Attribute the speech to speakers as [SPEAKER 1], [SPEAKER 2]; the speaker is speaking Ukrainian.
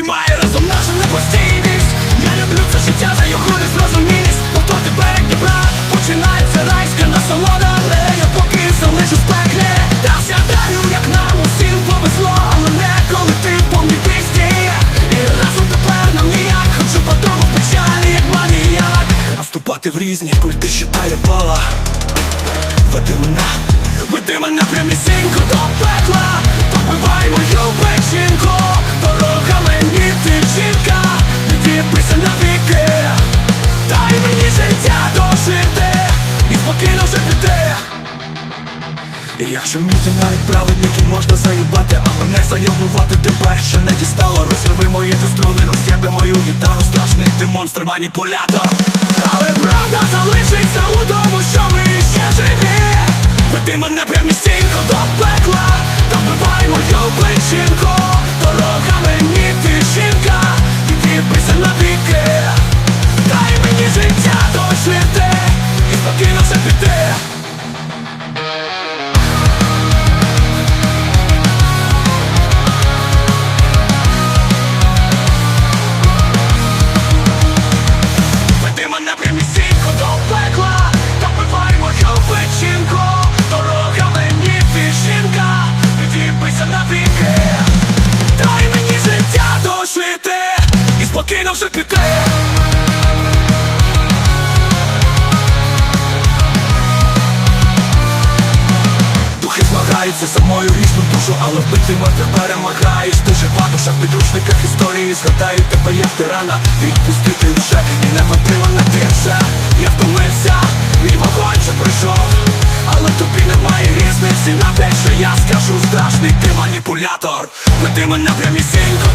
[SPEAKER 1] Спіймає разом нашу непостійність. Я люблю це життя за його хули зрозумінність, бо то тепер, як добра, Починається райська насолода. Але я поки залишу в пеклі Та сядаю, як нам усім повезло. Але не коли ти повні пісні. І разом тепер нам ніяк. Хочу по тому печалі, як маніяк. Наступати в різні культи, що та я пала. Веди мене, веди мене прямісінь і якщо міти навіть праведників можна заїбати, але не зайобувати тебе ще не дістало. Розірви мої струни, роз'єби мою гітару. Страшний ти монстр маніпулятор Але правда залишиться у тому, що ми ще живі. Веди мене прямісінько до пекла Добивай мою плечінку Дорога Спокійно вже Духи змагаються за мою річну душу, але вбитиме ти перемагаєш. Ти жива душа в підручниках історії Згадаю тебе як тирана. Відпустити вже і не витримана тиша. Я втомився, мій вогонь вже пройшов Але тобі немає різниці. На те, що я скажу страшний ти маніпулятор. Веди мене прямісінько